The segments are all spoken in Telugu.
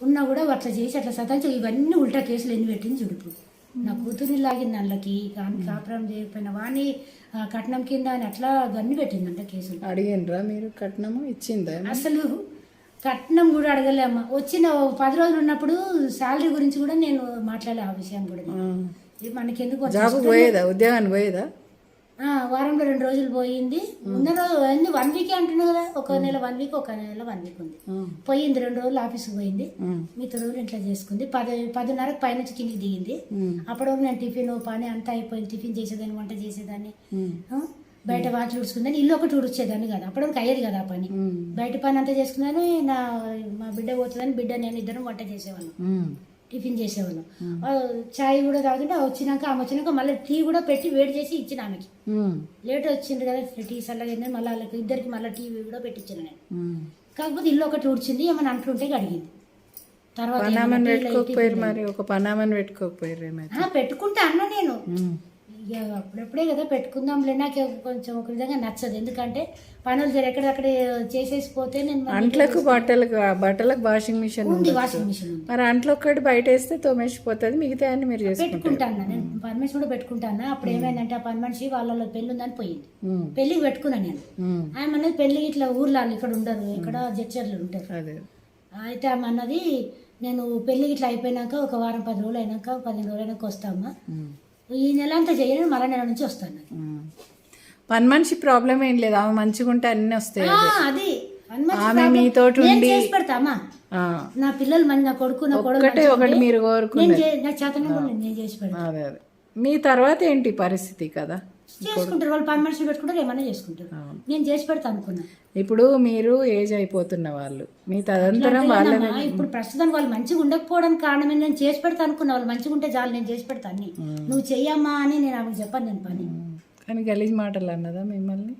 ఉన్నా కూడా అట్లా చేసి అట్లా సతాంచి ఇవన్నీ ఉల్టా కేసులు ఎన్ని పెట్టింది చూడుపు నా కూతుర్ని లాగింది నల్లకి ఆమె కాపురం చేయకపోయినా వాణి ఆ, కట్నం కింద అని అట్లా గన్ని పెట్టిందంట కేసులు. అడిగినరా మీరు కట్నము? ఇచ్చిందా అసలు కట్నం కూడా అడగలేమ్మా వచ్చిన పది రోజులు ఉన్నప్పుడు శాలరీ గురించి కూడా నేను మాట్లాడలే ఆ విషయం కూడా. మనకెందుకు పోయేదా? ఉద్యోగానికి పోయేదా? వారంలో రెండు రోజులు పోయింది. ముందు రోజు అన్ని వన్ వీక్ అంటున్నా కదా. ఒక నెల వన్ వీక్ ఒక నెల వన్ వీక్ ఉంది. పోయింది రెండు రోజులు ఆఫీస్కి పోయింది. మిగతా రోజులు ఇంట్లో చేసుకుంది. పది పదిన్నరకు పైనుంచి కిందికి దిగింది. అప్పుడు నేను టిఫిన్ పని అంతా అయిపోయింది. టిఫిన్ చేసేదాన్ని వంట చేసేదాన్ని. బయట వాటి ఉడుచుకుందని ఇల్లు ఒకటి ఉడిచేదాన్ని కదా. అప్పుడు అయ్యేది కదా పని. బయట పని అంతా చేసుకున్నాను. నా మా బిడ్డ పోతుందని బిడ్డ నేను ఇద్దరం వంట చేసేవాళ్ళం. టిఫిన్ చేసేవాళ్ళం. చాయ్ కూడా తాగుతుంటే వచ్చినాక ఆమె వచ్చినాక మళ్ళీ టీ కూడా పెట్టి వేడి చేసి ఇచ్చిన ఆమెకి. లేట్ వచ్చింది కదా టీ చల్లగా అయిందని మళ్ళీ వాళ్ళకి ఇద్దరికి మళ్ళీ టీ కూడా పెట్టించాను నేను. కాకపోతే ఇల్లు ఒకటి ఉడిచింది ఏమైనా అంటుంటే అడిగింది. తర్వాత పనామని ఏమన్నా టీ పెట్టుకోకపోయారు లైట్ మరి ఒక పనామని పెట్టుకోకపోయారు పెట్టుకుంటా అన్న నేను. ఇక అప్పుడప్పుడే కదా పెట్టుకుందాంలే. నాకు కొంచెం ఒక విధంగా నచ్చదు. ఎందుకంటే పనులు జర ఎక్కడెక్కడ చేసేసి పోతే నేను అంట్లకు బట్టలకు బట్టలకు వాషింగ్ మిషన్ ఉంది వాషింగ్ మిషన్ మరి అంట్లో ఒక్కటి బయట వేస్తే తోమేసిపోతుంది. మిగతా అన్ని మీరు పెట్టుకుంటాను నేను. పని మనిషి కూడా పెట్టుకుంటాను? అప్పుడు ఏమైందంటే ఆ పని మనిషి వాళ్ళలో పెళ్ళి ఉందని పోయింది. పెళ్ళికి పెట్టుకున్నాను నేను. ఆమె అనేది పెళ్ళి ఇట్లా ఊర్లో ఇక్కడ ఉండరు. ఇక్కడ జడ్చర్లు ఉంటారు. అయితే ఆమె అన్నది నేను పెళ్ళి ఇట్లా అయిపోయినాక ఒక వారం పది రోజులు అయినాక పదిహేను రోజులు అయినాక వస్తామా? ఈ నెల అంతా చేయను మరో నెల నుంచి వస్తాను. పని మనిషి ప్రాబ్లం ఏం లేదు ఆమె మంచిగా ఉంటే అన్ని వస్తాయి అది. ఆమె నేను ఉండి పెడతామా నా పిల్లలు మంది నా కొడుకు నా కొడుకు ఒకటే ఒకటి మీరు కోరుకున్నారు నా చేతన నేను చేసి పెడతాను మీ తర్వాత ఏంటి పరిస్థితి కదా? చేసుకుంటారు. వాళ్ళు పని పెట్టుకుంటారు ఏమైనా చేసుకుంటారు. నేను చేసి పెడతా అనుకున్నా. ఇప్పుడు మీరు ఏజ్ అయిపోతున్న వాళ్ళు మీ తదంతరం వాళ్ళ ఇప్పుడు ప్రస్తుతం వాళ్ళు మంచిగా ఉండకపోవడానికి కారణం? నేను చేసి పెడతా అనుకున్నా. వాళ్ళు మంచిగా ఉంటే చాలు నేను చేసి పెడతా అన్ని. నువ్వు చెయ్యమ్మా అని నేను ఆమెకు చెప్పాను నేను పని. కానీ గలీజ్ మాటలు అన్నదా మిమ్మల్ని?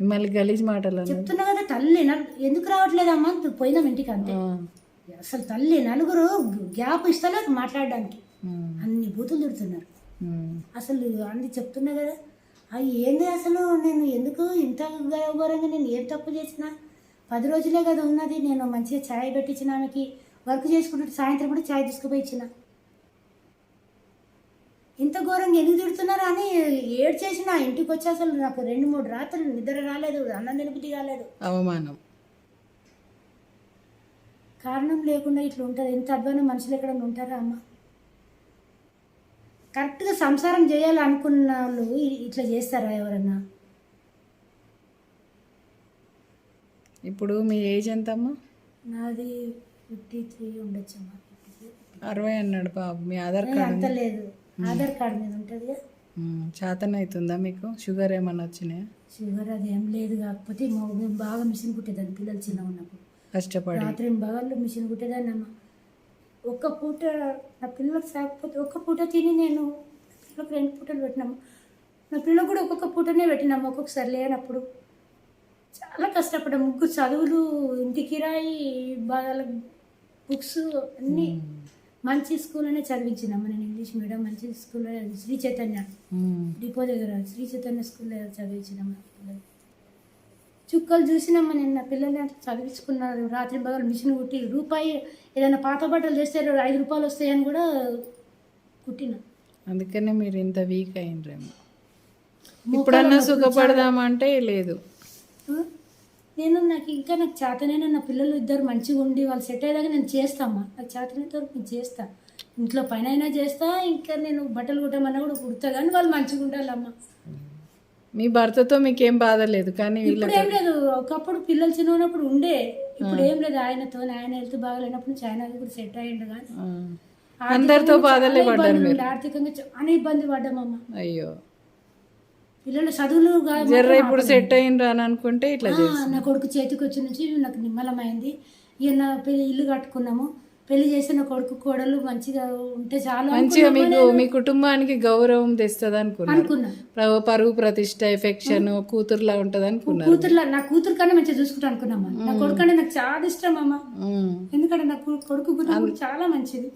మిమ్మల్ని గలీజ్ మాటలు చెప్తున్నా కదా తల్లి ఎందుకు రావట్లేదమ్మా పోయినాం ఇంటికి అంతే. అసలు తల్లి నలుగురు గ్యాప్ ఇస్తలేదు మాట్లాడడానికి. అన్ని బూతులు తిడుతున్నారు. అసలు అన్ని చెప్తున్నా కదా. అవి ఏంది అసలు నేను ఎందుకు ఇంత ఘోరంగా నేను ఏం తప్పు చేసిన? పది రోజులే కదా ఉన్నది నేను మంచిగా ఛాయ్ పెట్టించిన ఆమెకి. వర్క్ చేసుకుంటే సాయంత్రం కూడా ఛాయ్ తీసుకుపోయి ఇచ్చిన. ఇంత ఘోరంగా ఎందుకు తిడుతున్నారు అని ఏడ్ చేసిన ఇంటికి వచ్చి అసలు నాకు రెండు మూడు రాత్రులు నిద్ర రాలేదు అన్నం తినబుద్ధి కాలేదు. అవమానం. కారణం లేకుండా ఇట్లా ఉంటుంది. ఎంత అధ్వానం మనుషులు ఎక్కడ ఉంటారా అమ్మ? కరెక్ట్గా సంసారం చేయాలనుకున్న వాళ్ళు ఇట్లా చేస్తారా ఎవరన్నా? ఇప్పుడు మీ ఏజ్ ఎంతమ్మా? నాది ఫిఫ్టీ త్రీ ఉండొచ్చమ్మా అరవై అన్నాడు బాబు మీ ఆధార్ కార్డు అంత లేదు. ఆధార్ కార్డు మీద ఉంటుంది చేతన అవుతుందా మీకు? షుగర్ ఏమన్నా వచ్చినాయా? షుగర్ అది ఏం లేదు కాకపోతే మేము బాగా మిషన్ కుట్టేదాన్ని పిల్లలు చిన్న ఉన్నప్పుడు. కష్టపడి. రాత్రి బాగా మిషన్ కుట్టేదాన్ని అమ్మ ఒక్క పూట నా పిల్లలకు సాకపోతే ఒక్క పూట తిని నేను పిల్లలకు రెండు పూటలు పెట్టినాము. నా పిల్లలకు కూడా ఒక్కొక్క పూటనే పెట్టినాము ఒక్కొక్కసారి లేనప్పుడు. చాలా కష్టపడ్డాము. ముగ్గురు చదువులు ఇంటి కిరాయి బాగా బుక్స్ అన్నీ మంచి స్కూల్లోనే చదివించినాము. నేను ఇంగ్లీష్ మీడియం మంచి స్కూల్లో శ్రీ చైతన్య డిపో దగ్గర శ్రీ చైతన్య స్కూల్లో చదివించినాము. పిల్లలు చుక్కలు చూసినామా నిన్న పిల్లల్ని చదివించుకున్నారు? రాత్రి పగలు మిషన్ కుట్టి రూపాయి ఏదైనా పాత బట్టలు చేస్తే ఐదు రూపాయలు వస్తాయని కూడా కుట్టిన. అందుకనే మీరు ఇంత వీక్ అయినరేమో. ఇప్పుడన్నా సుఖపడదామంటే లేదు? నేను నాకు ఇంకా నాకు చేతనైనా నా పిల్లలు ఇద్దరు మంచిగా ఉండి వాళ్ళు సెట్ అయ్యేదాకా నేను చేస్తామ్మా. నాకు చేతనైతే వరకు నేను చేస్తా. ఇంట్లో పని అయినా చేస్తా ఇంకా నేను బట్టలు కుట్టమన్నా కూడా కుడతా. కానీ వాళ్ళు మంచిగా ఉండాలమ్మా. మీ భర్తతో మీకేం బాధ లేదు కానీ వీళ్ళ ఇప్పుడు ఏం లేదు ఒకప్పుడు పిల్లలు చిన్న ఉన్నప్పుడు ఉండే ఇప్పుడు ఏం లేదు ఆయనతో ఆయన హెల్త్ బాగాలేనప్పుడు నుంచి ఆయన కూడా సెట్ అయ్యిండు కానీ. అందరితో బాధలే పడ్డారు మీరు. ఆర్థికంగా చాలా ఇబ్బంది పడ్డామమ్మ అయ్యో. పిల్లల చదువులు జర్ర ఇప్పుడు సెట్ అయ్యిండ్రు అని అనుకుంటే ఇట్లా నా కొడుకు చేతికి వచ్చి నుంచి నాకు నిమ్మలమైంది. ఇక నా పెళ్ళి ఇల్లు కట్టుకున్నాము. పెళ్ళి చేసిన కొడుకు కోడలు మంచిగా ఉంటే చాలు మంచిగా మీకు. మీ కుటుంబానికి గౌరవం తెస్తుంది అనుకున్నా. ప్ర- పరువు ప్రతిష్ట ఎఫెక్షన్ కూతురులా ఉంటది అనుకున్నారు? కూతురులా నా కూతురు కన్నా మంచిగా చూసుకుంటా అనుకున్నామా? నా కొడుకు అంటే నాకు చాలా ఇష్టం అమ్మ. ఎందుకంటే నా కొడుకు గురించి చాలా మంచిది.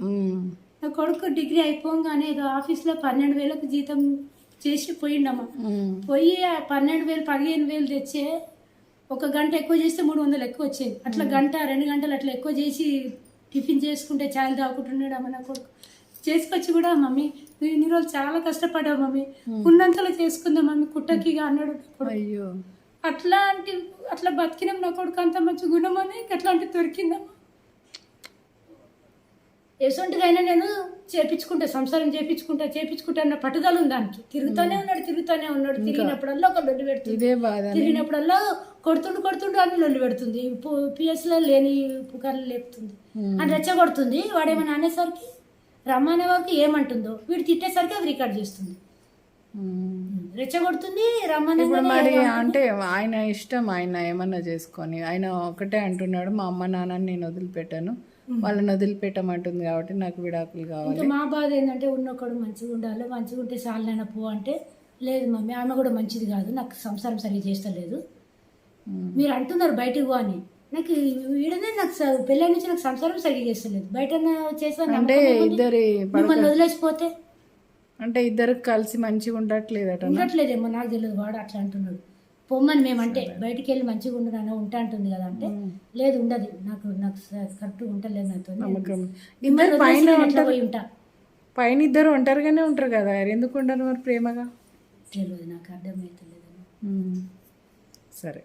నా కొడుకు డిగ్రీ అయిపోగానే ఏదో ఆఫీస్లో పన్నెండు వేలకు జీతం చేసి పోయిండమ్మా. పోయి పన్నెండు వేలు పదిహేను వేలు తెచ్చే ఒక గంట ఎక్కువ చేస్తే మూడు వందలు ఎక్కువ వచ్చేది. అట్లా గంట రెండు గంటలు అట్లా ఎక్కువ చేసి టిఫిన్ చేసుకుంటే చాయలు తాగుకుంటున్నాడు అమ్మ నా కొడుకు? చేసుకొచ్చి కూడా మమ్మీ నువ్వు ఇన్ని రోజులు చాలా కష్టపడ్డావు మమ్మీ. ఉన్నంతలో చేసుకుందాం మమ్మీ కుట్టకిగా అన్నాడు. అయ్యో. అట్లాంటి అట్లా బతికినాం నా కొడుకు అంత మంచి గుణం అని అట్లాంటి దొరికిందమ్మా? ఎసొంటిదైనా నేను చేపించుకుంటా సంసారం చేపించుకుంటా చేపించుకుంటా అన్న పట్టుదల ఉంది దానికి. తిరుగుతూనే ఉన్నాడు తిరుగుతూనే ఉన్నాడు. తిరిగినప్పుడల్లా ఒక లొల్లి పెడుతుంది. ఇదే బాధ తిరిగినప్పుడల్లా కొడుతుండు కొడుతుండు అని లొల్లి పెడుతుంది. పిఎస్లో లేని పుకార్లు లేపుతుంది. అని రెచ్చగొడుతుంది. వాడేమైనా అనేసరికి రమ్మనే వరకు ఏమంటుందో వీడు తిట్టేసరికి అది రికార్డ్ చేస్తుంది. రెచ్చగొడుతుంది రమ్మనే మరి అంటే ఆయన ఇష్టం ఆయన ఏమన్నా చేసుకొని ఆయన ఒకటే అంటున్నాడు మా అమ్మ నాన్నని నేను వదిలిపెట్టాను. వాళ్ళని వదిలిపెట్టమంటుంది కాబట్టి నాకు విడాకులు కావాలి. మా బాధ ఏంటంటే ఉన్నొక్కడు మంచిగా ఉండాలి మంచిగా ఉంటే చాలనైనా పో అంటే లేదు మమ్మీ ఆమె కూడా మంచిది కాదు నాకు సంసారం సరిగ్గా చేస్తలేదు. మీరు అంటున్నారు బయటికి పో అని నాకు వీడనే నాకు పెళ్ళి నుంచి నాకు సంసారం సరిగ్గా చేస్తలేదు. బయట చేస్తాను అంటే ఇద్దరి మిమ్మల్ని వదిలేసిపోతే? అంటే ఇద్దరు కలిసి మంచిగా ఉండట్లేదట ఉండట్లేదేమో నాకు తెలియదు వాడు అట్లా అంటున్నాడు. పొమ్మని మేమంటే బయటికి వెళ్ళి మంచిగా ఉండు నాన్న ఉంటా అంటుంది కదా అంటే లేదు ఉండదు నాకు నాకు కరెక్ట్గా ఉంటలేదు నాతో. పోయి ఉంటా? పైన ఇద్దరు ఒంటరిగానే ఉంటారు కదా ఎందుకు ఉండరు మరి ప్రేమగా? తెలియదు నాకు అర్థమవుతలేదు ఉమ్. సరే.